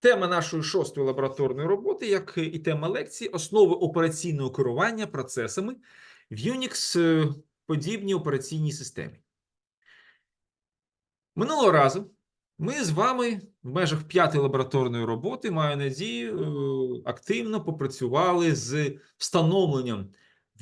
Тема нашої шостої лабораторної роботи, як і тема лекції, основи операційного керування процесами в Unix е, подібній операційній системі. Минулого разу ми з вами в межах п'ятої лабораторної роботи, маю надію, е, активно попрацювали з встановленням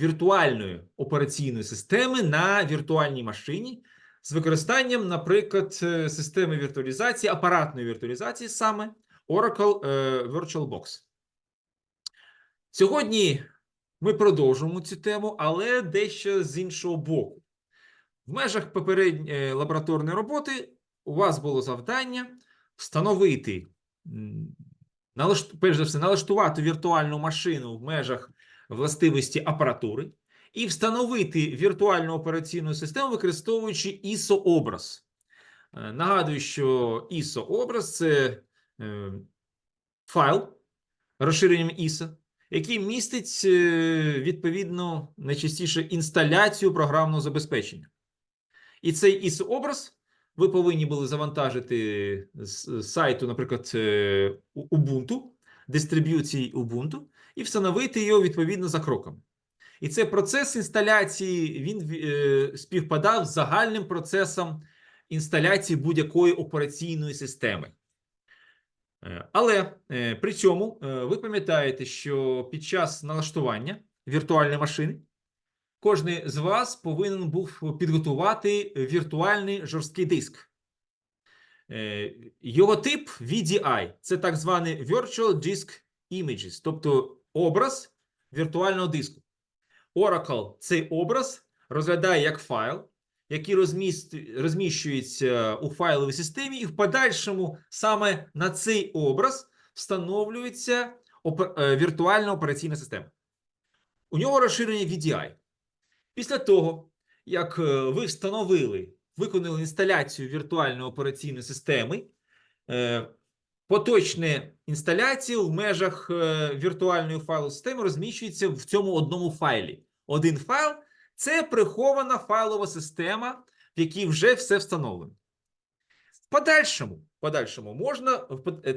віртуальної операційної системи на віртуальній машині з використанням, наприклад, е, системи віртуалізації, апаратної віртуалізації саме Oracle е, VirtualBox. Сьогодні ми продовжуємо цю тему, але дещо з іншого боку. В межах попередньої лабораторної роботи у вас було завдання встановити, перш за все, налаштувати віртуальну машину в межах властивості апаратури і встановити віртуальну операційну систему, використовуючи ISO-образ. Е, Нагадую, що ISO-образ це е, файл розширенням ISO, який містить е, відповідно найчастіше інсталяцію програмного забезпечення. І цей ISO-образ ви повинні були завантажити з сайту, наприклад, е, Ubuntu, дистриб'юції Ubuntu, і встановити його відповідно за кроками. І цей процес інсталяції він е, співпадав з загальним процесом інсталяції будь-якої операційної системи. Е, Але е, при цьому е, ви пам'ятаєте, що під час налаштування віртуальної машини кожен з вас повинен був підготувати віртуальний жорсткий диск. Його тип VDI це так званий Virtual Disk Images, тобто образ віртуального диску. Oracle цей образ розглядає як файл, який розміст... розміщується у файловій системі, і в подальшому саме на цей образ встановлюється е, віртуальна операційна система. У нього розширення VDI. Після того, як е, ви встановили, виконали інсталяцію віртуальної операційної системи, е, поточна інсталяція в межах віртуальної файлової системи розміщується в цьому одному файлі. Один файл це прихована файлова система, в якій вже все встановлено. В подальшому, подальшому можна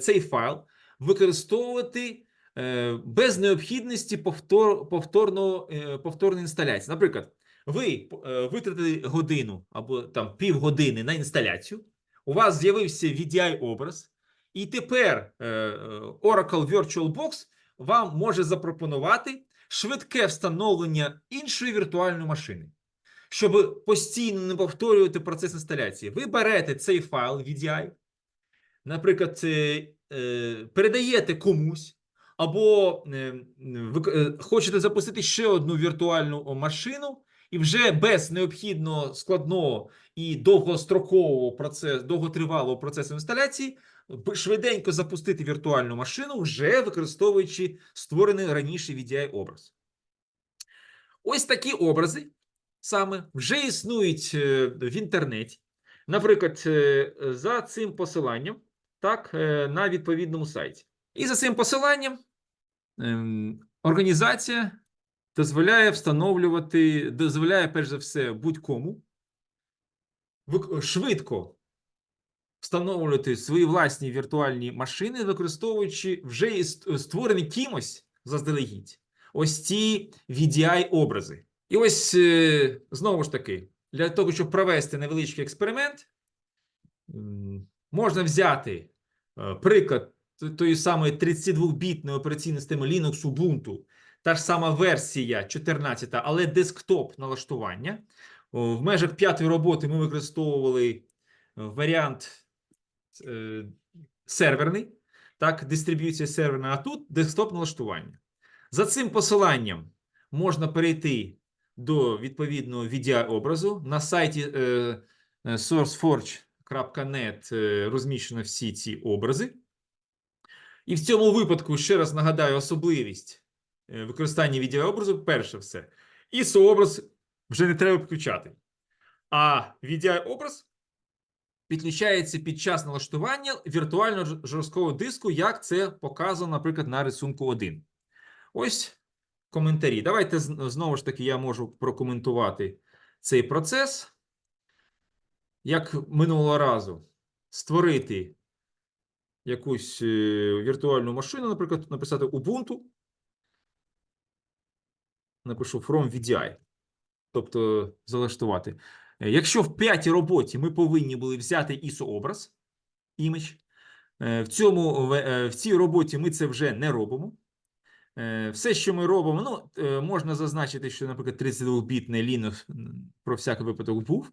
цей файл використовувати е, без необхідності повтор, повторного, е, повторної інсталяції. Наприклад, ви е, витратили годину або там півгодини на інсталяцію, у вас з'явився VDI-образ, і тепер е, е, Oracle VirtualBox вам може запропонувати швидке встановлення іншої віртуальної машини. Щоб постійно не повторювати процес інсталяції, ви берете цей файл VDI, наприклад, е, е, передаєте комусь, або е, ви хочете запустити ще одну віртуальну машину, і вже без необхідного складного і довгострокового процесу, довготривалого процесу інсталяції швиденько запустити віртуальну машину, вже використовуючи створений раніше VDI-образ. Ось такі образи саме вже існують е, в інтернеті. Наприклад, е, за цим посиланням, так, е, на відповідному сайті. І за цим посиланням ем, організація дозволяє встановлювати, дозволяє, перш за все, будь-кому швидко встановлювати свої власні віртуальні машини, використовуючи вже створені кимось заздалегідь ось ці VDI-образи. І ось е, знову ж таки, для того, щоб провести невеличкий експеримент, можна взяти е, приклад тої самої 32-бітної операційної системи Linux Ubuntu, та ж сама версія 14, але десктоп налаштування. В межах п'ятої роботи ми використовували е, варіант серверний, так, дистриб'юція серверна, а тут десктоп налаштування. За цим посиланням можна перейти до відповідного VDI-образу. На сайті е, е, sourceforge.net е, розміщено всі ці образи. І в цьому випадку, ще раз нагадаю, особливість е, використання VDI-образу, перше все, ISO-образ вже не треба включати. А VDI-образ підключається під час налаштування віртуального жорсткого диску, як це показано, наприклад, на рисунку 1. Ось коментарі. Давайте знову ж таки я можу прокоментувати цей процес. Як минулого разу створити якусь е, віртуальну машину, наприклад, написати Ubuntu. Напишу from VDI. Тобто залаштувати. Е, Якщо в п'ятій роботі ми повинні були взяти ISO-образ, image, е, в, цьому, в, е, цій роботі ми це вже не робимо. Все, що ми робимо, ну, можна зазначити, що, наприклад, 32-бітний Linux про всякий випадок був,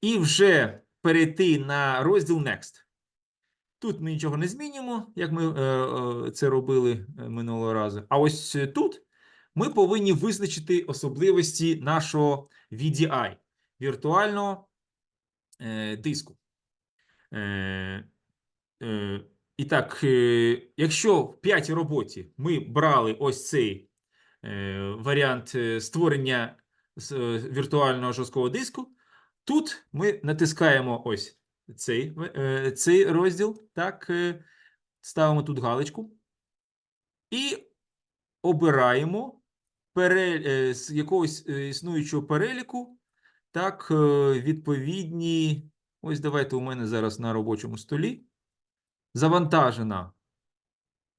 і вже перейти на розділ Next. Тут ми нічого не змінюємо, як ми це робили минулого разу. А ось тут ми повинні визначити особливості нашого VDI віртуального е, диску. Е, е, і так, якщо в п'ятій роботі ми брали ось цей варіант створення віртуального жорсткого диску, тут ми натискаємо ось цей, цей розділ, так, ставимо тут галочку і обираємо пере, з якогось існуючого переліку, так, е, відповідні. Ось давайте у мене зараз на робочому столі завантажена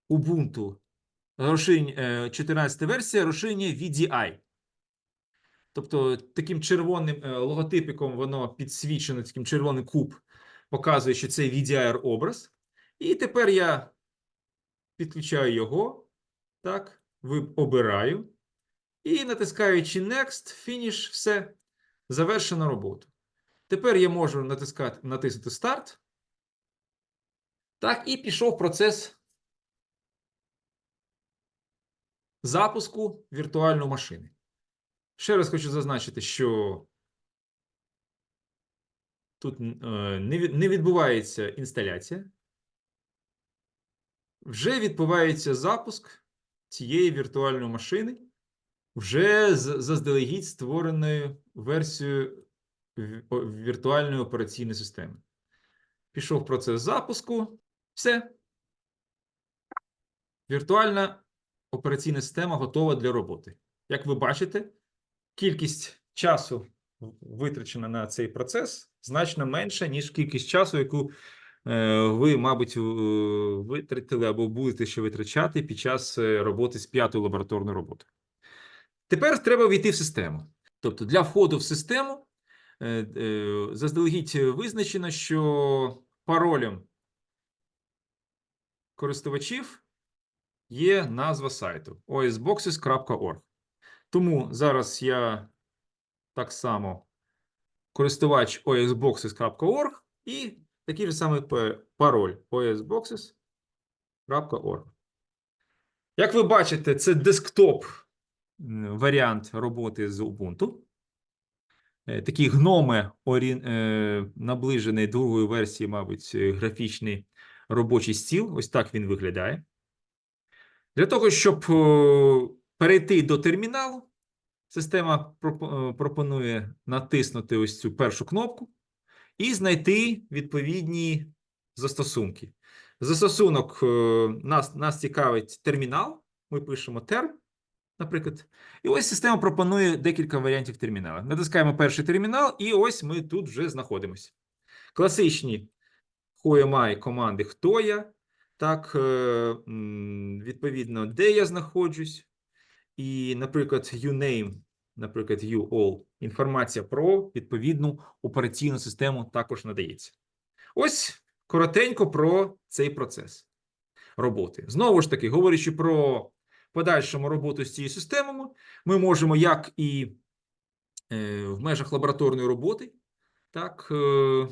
Ubuntu розширення, е, 14 версія розширення VDI. Тобто таким червоним е, логотипиком воно підсвічено, таким червоним куб показує, що це VDR образ. І тепер я підключаю його. Так, обираю. І натискаючи Next, Finish, все, завершено роботу. Тепер я можу натискати, натиснути Start. Так, і пішов процес запуску віртуальної машини. Ще раз хочу зазначити, що тут е, не відбувається інсталяція. Вже відбувається запуск цієї віртуальної машини вже заздалегідь створеною версією віртуальної операційної системи. Пішов процес запуску. Все. Віртуальна операційна система готова для роботи. Як ви бачите, кількість часу витрачена на цей процес значно менша, ніж кількість часу, яку е, ви, мабуть, витратили або будете ще витрачати під час е, роботи з п'ятою лабораторною роботою. Тепер треба війти в систему. Тобто для входу в систему е, е, заздалегідь визначено, що паролем користувачів є назва сайту osboxes.org. Тому зараз я так само користувач osboxes.org і такий же самий пароль osboxes.org. Як ви бачите, це десктоп варіант роботи з Ubuntu. Е, Такий гноме орін... е, наближений другої версії, мабуть, е, графічний робочий стіл. Ось так він виглядає. Для того, щоб перейти до терміналу, система пропонує натиснути ось цю першу кнопку і знайти відповідні застосунки. Застосунок нас, нас цікавить термінал. Ми пишемо терм, наприклад. І ось система пропонує декілька варіантів термінала. Натискаємо перший термінал, і ось ми тут вже знаходимося. Класичні who команди хто я, так, е, відповідно, де я знаходжусь. І, наприклад, uname, наприклад, you-all, інформація про відповідну операційну систему також надається. Ось коротенько про цей процес роботи. Знову ж таки, говорячи про подальшому роботу з цією системою, ми можемо як і е, в межах лабораторної роботи, так, е,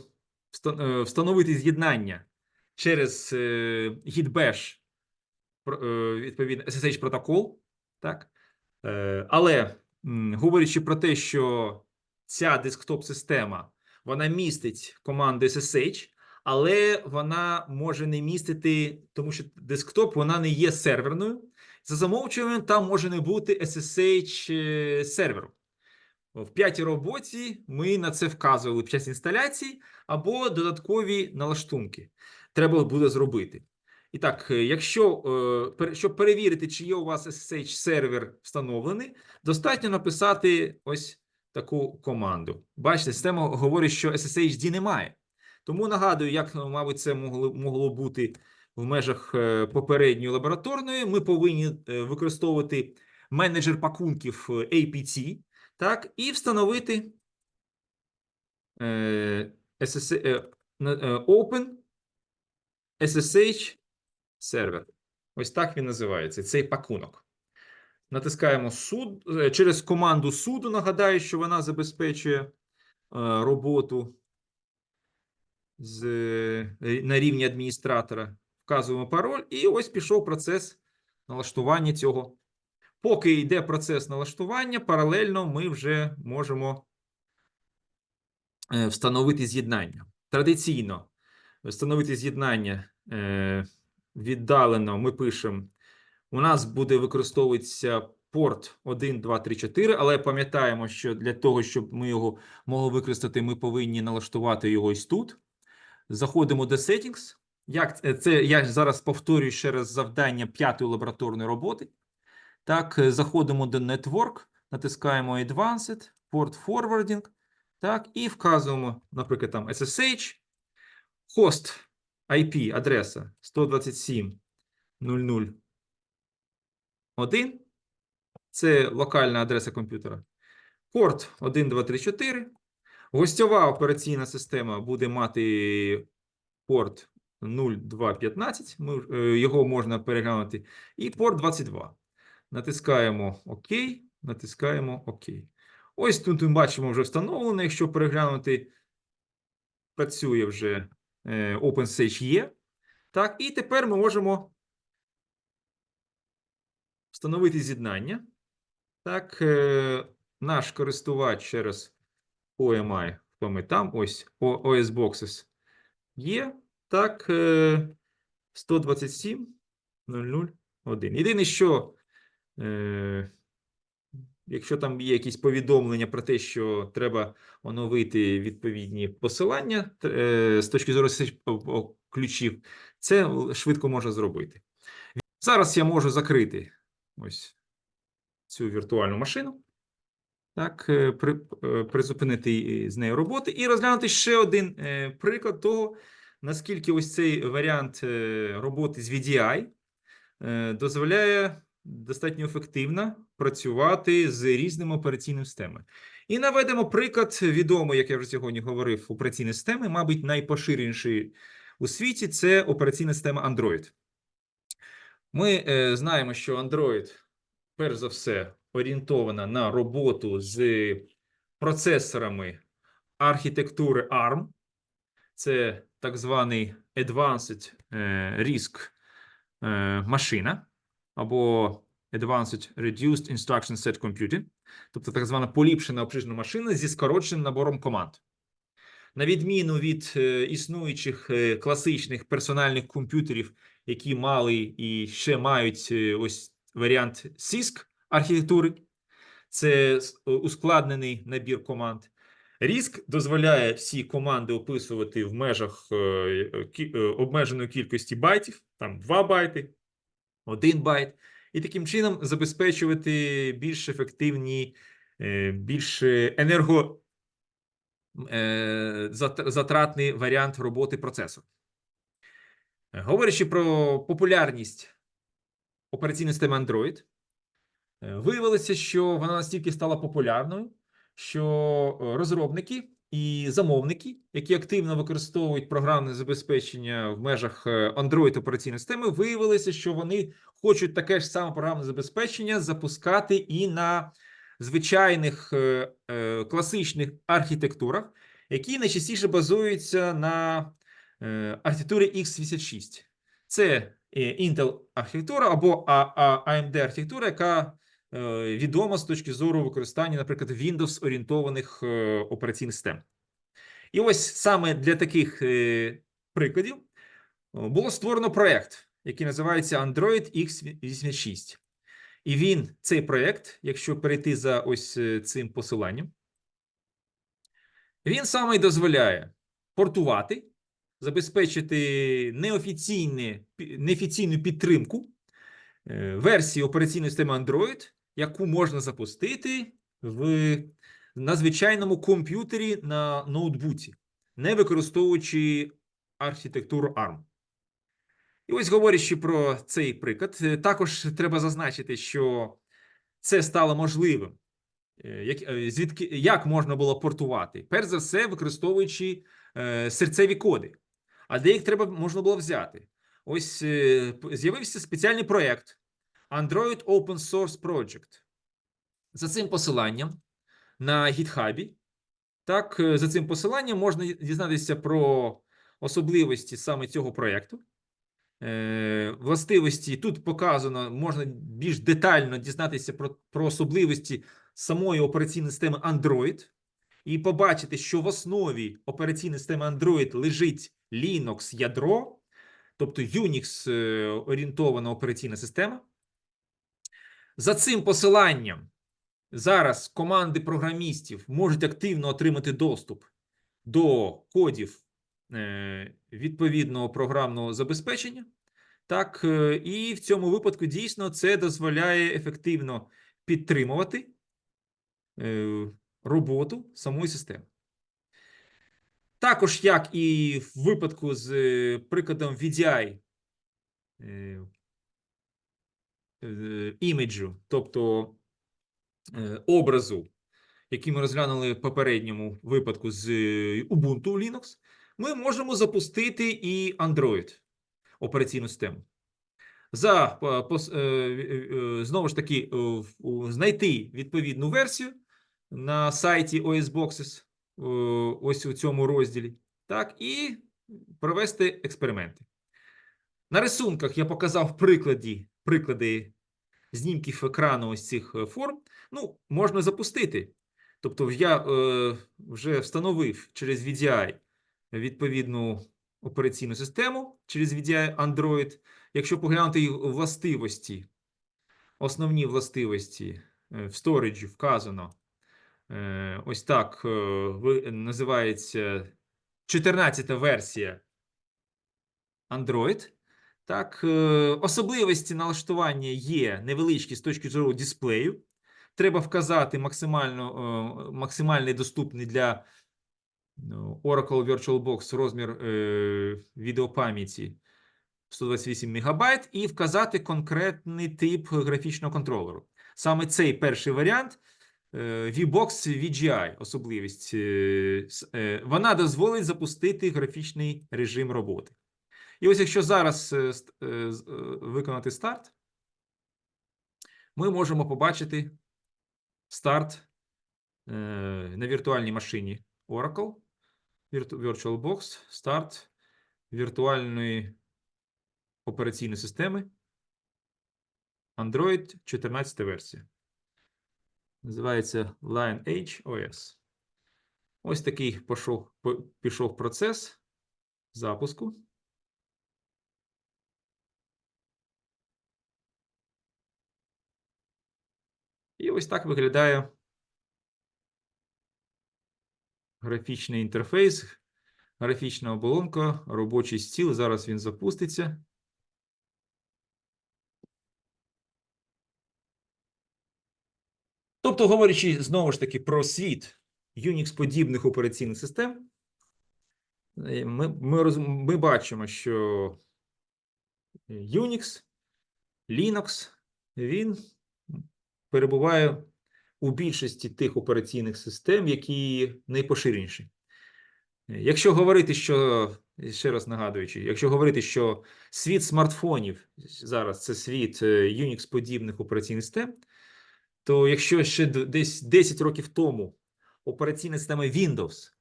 е, встановити з'єднання через Git-Bash, відповідно, SSH протокол, так? Але говорячи про те, що ця десктоп-система вона містить команду SSH, але вона може не містити, тому що десктоп вона не є серверною. За замовчуванням, там може не бути SSH е, серверу. В п'ятій роботі ми на це вказували під час інсталяції або додаткові налаштунки. Треба буде зробити. І так, е, якщо е, щоб перевірити, чи є у вас SSH сервер встановлений, достатньо написати ось таку команду. Бачите, система говорить, що SSHD немає. Тому нагадую, як, мабуть, це могло, могло бути в межах е, попередньої лабораторної, ми повинні е, використовувати менеджер пакунків е, APT, так, і встановити е, Open SSH сервер. Ось так він називається, цей пакунок. Натискаємо суд через команду суду. Нагадаю, що вона забезпечує роботу з, е, на рівні адміністратора. Вказуємо пароль, і ось пішов процес налаштування цього. Поки йде процес налаштування, паралельно ми вже можемо е, встановити з'єднання. Традиційно встановити з'єднання е, віддалено ми пишемо. У нас буде використовуватися порт 1, 2, 3, 4, але пам'ятаємо, що для того, щоб ми його могли використати, ми повинні налаштувати його ось тут. Заходимо до Settings. Як це- це я зараз повторюю ще раз завдання п'ятої лабораторної роботи. Так, е, заходимо до Network, натискаємо Advanced, Port Forwarding, так, і вказуємо, наприклад, там SSH, хост IP, адреса 127.0.0.1. Це локальна адреса комп'ютера. Порт 1234. Гостьова операційна система буде мати порт 0215. Е, його можна переглянути. І порт 22. Натискаємо ОК, натискаємо ОК. Ось тут ми бачимо вже встановлено. Якщо переглянути, працює вже е, OpenSage є. Так, і тепер ми можемо встановити з'єднання. Так, е, наш користувач через OMI, хто ми там, ось OS Boxes є. Так, е, 127.0.0.1. Єдине, що е, якщо там є якісь повідомлення про те, що треба оновити відповідні посилання е, з точки зору ключів, це швидко можна зробити. Зараз я можу закрити ось цю віртуальну машину. Так, е, при, е, призупинити і- з нею роботи і розглянути ще один е, приклад того, наскільки ось цей варіант е, роботи з VDI е, дозволяє достатньо ефективно працювати з різними операційними системами. І наведемо приклад відомий, як я вже сьогодні говорив, операційної системи, мабуть, найпоширеніший у світі це операційна система Android. Ми е, знаємо, що Android, перш за все, орієнтована на роботу з процесорами архітектури ARM. Це так званий Advanced е, RISC е, машина або Advanced Reduced Instruction Set Computing, тобто так звана поліпшена обчислена машина зі скороченим набором команд. На відміну від е, існуючих класичних персональних комп'ютерів, які мали і ще мають ось варіант CISC архітектури, це е, ускладнений набір команд. RISC дозволяє всі команди описувати в межах е, е, обмеженої кількості байтів, там 2 байти, 1 байт, і таким чином забезпечувати більш ефективні, більш енерго е, зат- затратний варіант роботи процесу. Говорячи про популярність операційної системи Android, виявилося, що вона настільки стала популярною, що е, розробники і замовники, які активно використовують програмне забезпечення в межах е, Android операційної системи, виявилося, що вони хочуть таке ж саме програмне забезпечення запускати і на звичайних е, е, класичних архітектурах, які найчастіше базуються на е, архітектурі x86. Це е, Intel архітектура або AMD архітектура, яка е, відома з точки зору використання, наприклад, Windows орієнтованих е, операційних систем. І ось саме для таких е, прикладів е, було створено проект, який називається Android X86. І він, цей проект, якщо перейти за ось е, цим посиланням, він саме й дозволяє портувати, забезпечити неофіційну підтримку е, версії операційної системи Android, яку можна запустити в, на звичайному комп'ютері на ноутбуці, не використовуючи архітектуру ARM. І ось говорячи про цей приклад, е, також треба зазначити, що це стало можливим. Е, Як, е, звідки, як можна було портувати? Перш за все, використовуючи е, серцеві коди. А де їх треба можна було взяти? Ось е, з'явився спеціальний проєкт Android Open Source Project. За цим посиланням на GitHub, так, е, за цим посиланням можна дізнатися про особливості саме цього проєкту. Е, властивості тут показано, можна більш детально дізнатися про, про особливості самої операційної системи Android і побачити, що в основі операційної системи Android лежить Linux ядро, тобто Unix е, орієнтована операційна система. За цим посиланням зараз команди програмістів можуть активно отримати доступ до кодів е, відповідного програмного забезпечення. Так, е, і в цьому випадку дійсно це дозволяє ефективно підтримувати е, роботу самої системи. Також, як і в випадку з прикладом VDI іміджу, тобто е, образу, який ми розглянули в попередньому випадку з е, Ubuntu Linux, ми можемо запустити і Android операційну систему. За е, е, е, е, знову ж таки е, знайти відповідну версію на сайті OS Boxes, е, ось у цьому розділі, так, і провести експерименти. На рисунках я показав в прикладі, приклади знімків екрану ось цих е, форм. Ну, можна запустити. Тобто, я е, вже встановив через VDI відповідну операційну систему через VDI Android. Якщо поглянути їх властивості, основні властивості е, в сториджі вказано е, ось так е, називається 14-та версія Android. Так, е, особливості налаштування є невеличкі з точки зору дисплею. Треба вказати максимально, е, максимальний доступний для ну, Oracle VirtualBox розмір е, відеопам'яті 128 МБ і вказати конкретний тип графічного контролеру. Саме цей перший варіант VBox VGI, особливість, вона дозволить запустити графічний режим роботи. І ось якщо зараз е, е, е, виконати старт, ми можемо побачити старт на віртуальній машині Oracle, VirtualBox, старт віртуальної операційної системи Android 14 версія. Називається Lineage OS. Ось такий пішов, пішов процес запуску. І ось так виглядає графічний інтерфейс, графічна оболонка, робочий стіл. Зараз він запуститься. Тобто, говорячи знову ж таки про світ Unix-подібних операційних систем, е, ми, ми, ми бачимо, що Unix, Linux, він перебуває у більшості тих операційних систем, які найпоширеніші. Е, Якщо говорити, що ще раз нагадуючи, якщо говорити, що світ смартфонів зараз це світ е, Unix-подібних операційних систем, то якщо ще десь 10 років тому операційна система Windows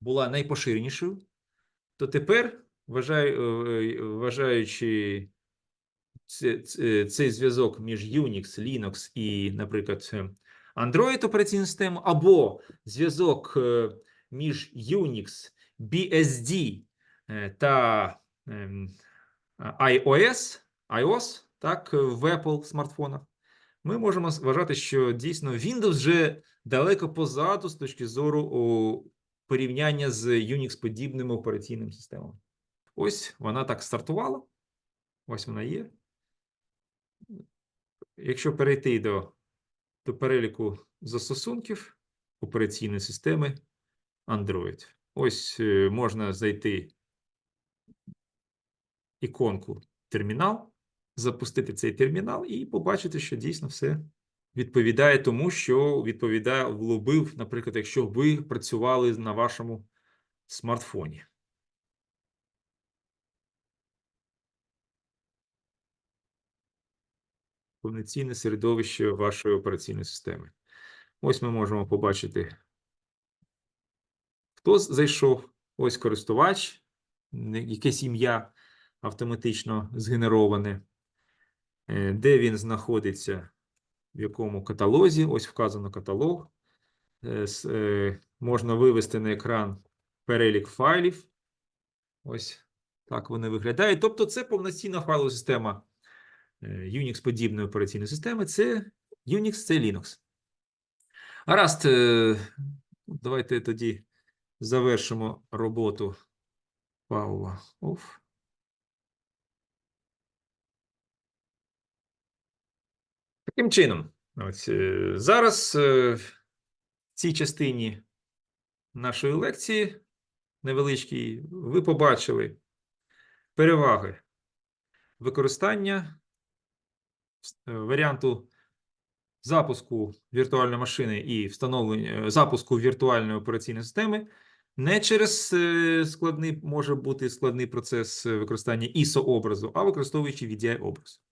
була найпоширенішою, то тепер, вважаю, е, вважаючи це- це- цей зв'язок між Unix, Linux і, наприклад, Android операційну систему, або зв'язок е, між Unix, BSD е, та ем, iOS, iOS, так, в Apple смартфонах, ми можемо вважати, що дійсно Windows вже далеко позаду з точки зору порівняння з Unix-подібними операційними системами. Ось вона так стартувала. Ось вона є. Якщо перейти до, до переліку застосунків операційної системи Android, ось е, можна зайти іконку термінал, запустити цей термінал і побачити, що дійсно все відповідає тому, що відповідає влобив, наприклад, якщо ви працювали на вашому смартфоні. Повноцінне середовище вашої операційної системи. Ось ми можемо побачити, хто зайшов. Ось користувач, якесь ім'я автоматично згенероване, е, де він знаходиться, в якому каталозі. Ось вказано каталог. Е, е, Можна вивести на екран перелік файлів. Ось так вони виглядають. Тобто, це повноцінна файлова система е, Unix-подібної операційної системи. Це Unix, це Linux. Гаразд, е, давайте тоді завершимо роботу Павла Оф. Таким чином, ось, е, зараз в цій частині нашої лекції невеличкій ви побачили переваги використання варіанту запуску віртуальної машини і встановлення е, запуску віртуальної операційної системи не через е, складний може бути складний процес е, використання ISO образу, а використовуючи VDI образ.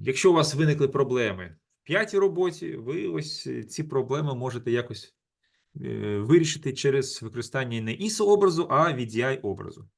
Якщо у вас виникли проблеми в п'ятій роботі, ви ось е, ці проблеми можете якось е, вирішити через використання не ISO образу, а VDI образу.